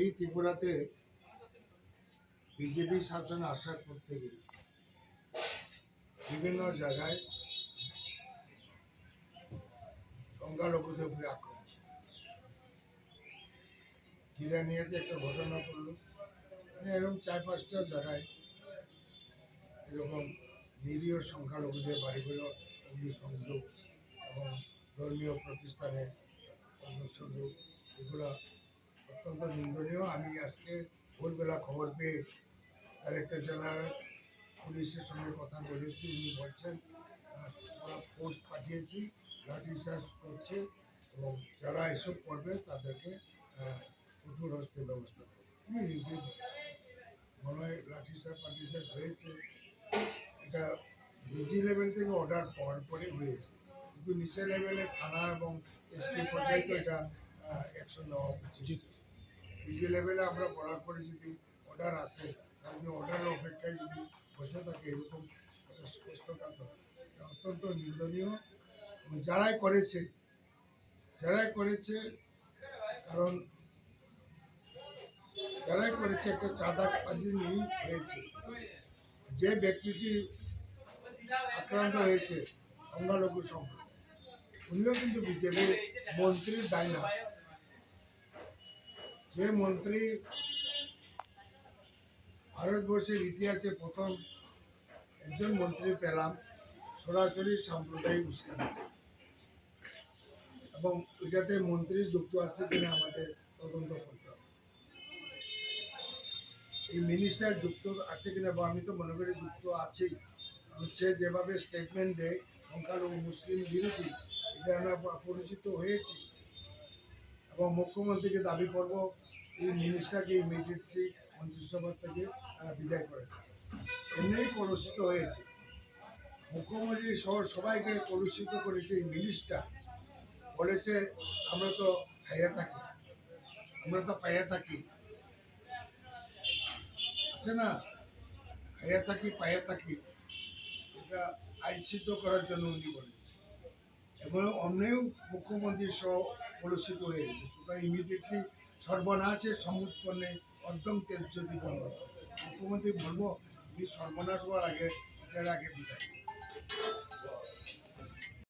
এই ত্রিপুরাতে বিজেপি শাসন আসার পর থেকে বিভিন্ন জায়গায় সংখ্যালঘুদের উপরে আক্রমণ। জিরানিয়াতে একটা ঘটনা করল মানে এরকম চার পাঁচটা জায়গায় এরকম নিরীহ সংখ্যালঘুদের বাড়ি করে অগ্নিসংযোগ এবং ধর্মীয় প্রতিষ্ঠানে অগ্নিসংযোগ, এগুলো অত্যন্ত নিন্দনীয়। আমি আজকে ভোরবেলা খবর পেয়ে ডাইরেক্টর জেনারেল পুলিশের সঙ্গে কথা বলেছি, উনি বলছেন আমরা ফোর্স পাঠিয়েছি লাঠিচার্জ করছে এবং যারা এসব করবে তাদেরকে কঠোর হস্তে ব্যবস্থা করবে। উনি নিজেই মনে হয় লাঠিচার্জ পাঠিচার্জ হয়েছে। এটা ডিজি লেভেল থেকে অর্ডার পাওয়ার পরে হয়েছে। কিন্তু নিচে লেভেলে থানা এবং এসপি পর্যায়ে তো এটা অ্যাকশন নেওয়া উচিত। ডিজি লেভেলে আমরা বলার পরে যদি অর্ডার আসে, তাহলে অর্ডারের অপেক্ষায় যদি বসে থাকে এরকম একটা স্পষ্টতা তো অত্যন্ত নিন্দনীয়। যারাই করেছে যারাই করেছে, কারণ যারাই করেছে একটা চাঁদাবাজি নিয়েই হয়েছে। যে ব্যক্তিটি আক্রান্ত হয়েছে, সংখ্যালঘু সম্প্রদায়, উনিও কিন্তু বিজেপির মন্ত্রীর দায় না যে মন্ত্রী ভারতবর্ষের ইতিহাসে প্রথম একজন মন্ত্রী পেলাম, সরাসরি সাম্প্রদায়িক উস্কানি। এবং এটাতে মন্ত্রী যুক্ত আছে কিনা আমাদের তদন্ত করতে হবে। এই মিনিস্টার যুক্ত আছে কিনা বা আমি তো মনে করি যুক্ত আছেই। সে যেভাবে স্টেটমেন্ট দেয়, সংখ্যালঘু, মুসলিম, বিরোধী এটা আমরা পরিচিত হয়েছি। এবং মুখ্যমন্ত্রীকে দাবি করব, এই মিনিস্টারকে ইমিডিয়েটলি মন্ত্রিসভা থেকে বিদায় করেছে এমনিই কলুষিত হয়েছে। মুখ্যমন্ত্রী সহ সবাইকে কলুষিত করেছে এই মিনিস্টার বলেছে, আমরা তো খাইয়া থাকি। আমরা তো পাইয়া থাকি। আছে না? খাইয়া থাকি, পাইয়া থাকি। এটা আইন সিদ্ধ করার জন্য উনি বলেছেন। এবং অমনিও মুখ্যমন্ত্রী সহ কলুষিত হয়ে গেছে সুতরাং ইমিডিয়েটলি সর্বনাশের সমুৎপন্নে অর্ধম তেল যদি বন্ধ করে। মুখ্যমন্ত্রী বলবো উনি সর্বনাশ হওয়ার আগে এটার আগে বিদায় নিন।